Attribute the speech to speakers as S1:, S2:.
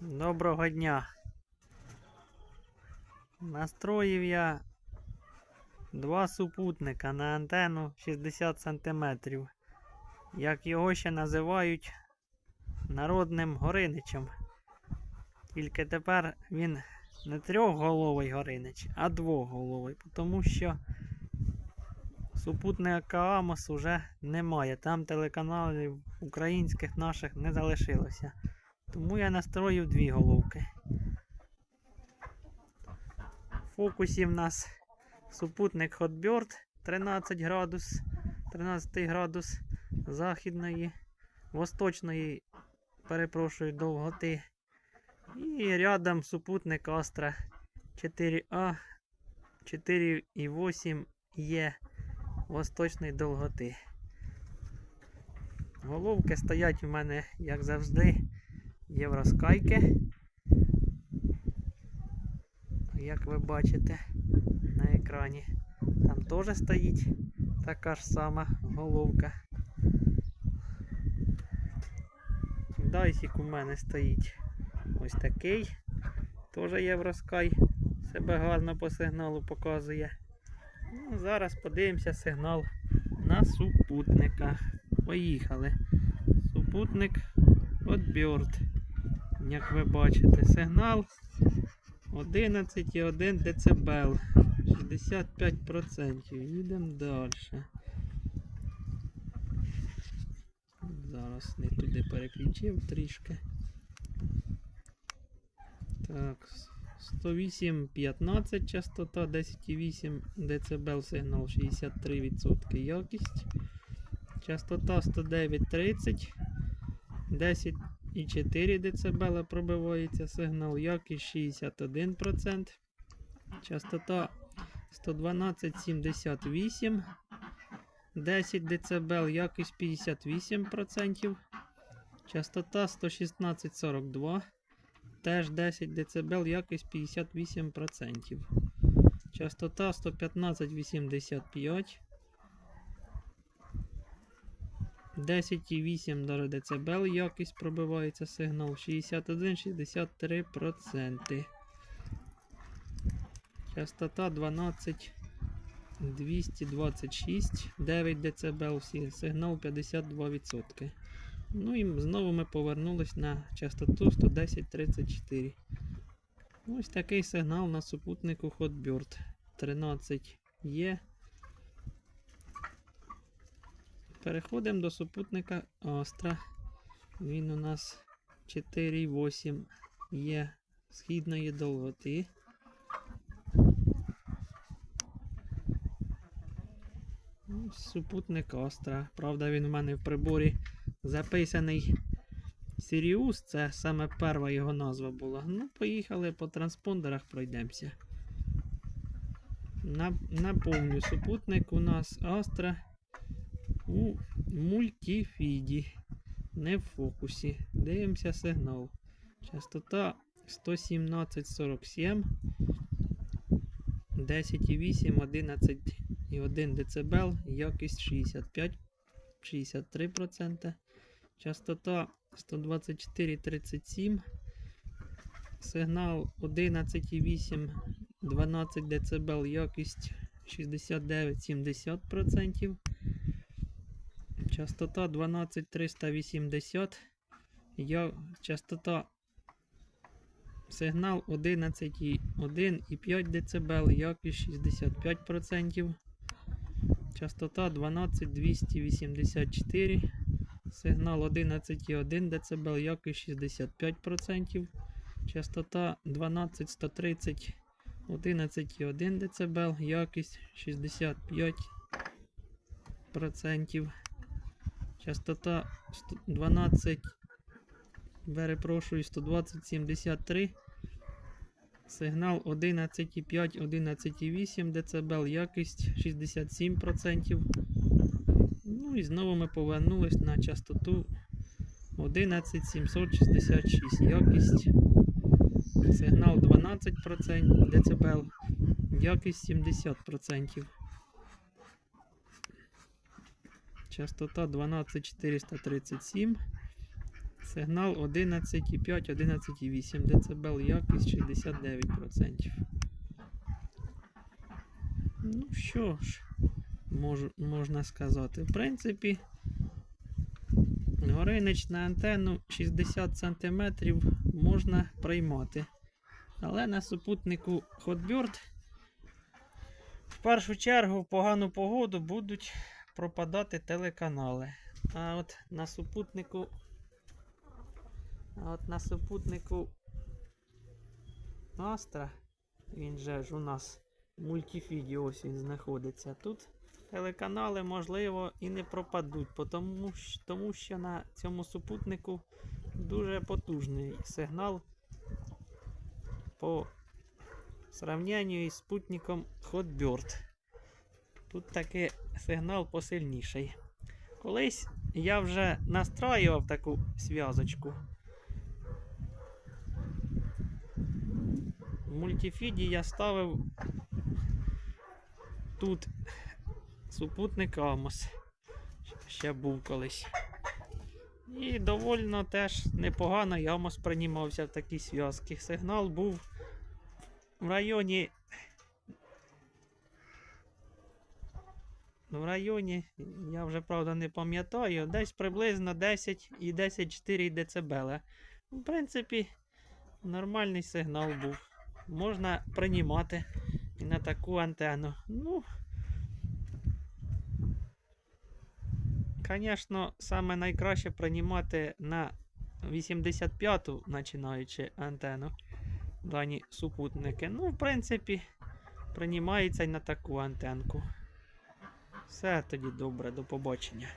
S1: Доброго дня. Настроїв я два супутника на антенну 60 см. Як його ще називають народним гориничем. Тільки тепер він не трьохголовий горинич, а двоголовий, тому що супутника Амос уже немає. Там телеканалів українських наших не залишилося. Тому я настроїв дві головки. В фокусі в нас супутник Hotbird 13 градус, 13 градус західної, восточної, перепрошую, довготи. І рядом супутник Astra 4А 4,8 є восточної довготи. Головки стоять у мене, як завжди, євроскайки. Як ви бачите на екрані. Там теж стоїть така ж сама головка. Дайсік у мене стоїть ось такий. Теж євроскай. Себе гарно по сигналу показує. Ну, зараз подивимося сигнал на супутника. Поїхали. Супутник Hotbird. Як ви бачите, сигнал 11,1 дБ. 65%. Їдемо далі. Зараз не туди переключив трішки. Так, 108,15 частота, 10,8 дБ сигнал, 63% якість. Частота 109,30, 10,4 дБ пробивається сигнал, якість 61%. Частота 112,78, 10 дБ, якість 58%. Частота 116,42. Теж 10 дБ, якість 58%. Частота 115,85. 10,8 даже дБ, якість пробивається сигнал 61-63%. Частота 12 226, 9 дБ сигнал 52%. Ну і знову ми повернулись на частоту 110-34. Ось такий сигнал на супутнику Hotbird 13 є. Переходимо до супутника Astra. Він у нас 4,8 є східної довготи. Супутник Astra. Правда, він у мене в приборі записаний Sirius, це саме перша його назва була. Ну, поїхали по транспондерах пройдемося. На- Напомню, супутник у нас Astra у мультифіді, не в фокусі. Дивимося сигнал. Частота 117,47, 10,8, 11,1 дБ, якість 65, 63%. Частота 124,37. Сигнал 11,8, 12 дБ, якість 69-70%. Частота 12380. Я, частота сигнал 11,1 і 5 дБ, якість 65%. Частота 12284. Сигнал 11,1 дБ, якість 65%. Частота 12130 11,1 дБ, якість 65%. Частота 100 12, перепрошую, 12073. Сигнал 11,5, 11,8 дБ, якість 67%. Ну і знову ми повернулись на частоту 11766. Якість сигнал 12% дБ, якість 70%. Частота 12437. Сигнал 11,5, 11,8 дБ, якість 69%. Ну що ж, мож, можна сказати. В принципі, горинич на антенну 60 см можна приймати. Але на супутнику Hotbird в першу чергу в погану погоду будуть пропадати телеканали. А от на супутнику. А от на супутнику Астра, він же ж у нас мультифіді ось він знаходиться. Тут телеканали, можливо, і не пропадуть, тому, тому що на цьому супутнику дуже потужний сигнал по сравнянню із спутником Hotbird. Тут таки сигнал посильніший. Колись я вже настраював таку зв'язочку. В мультифіді я ставив тут супутник Амос. Ще був колись. І довольно теж непогано Ямос приймався в такі зв'язки. Сигнал був в районі. В районі, я вже правда не пам'ятаю, десь приблизно 10 і 10,4 дБ. В принципі, нормальний сигнал був. Можна приймати і на таку антенну. Ну, Звісно, саме найкраще приймати на 85-ту, починаючи антенну дані супутники. Ну, в принципі, приймається й на таку антенку. Все тоді добре, до побачення.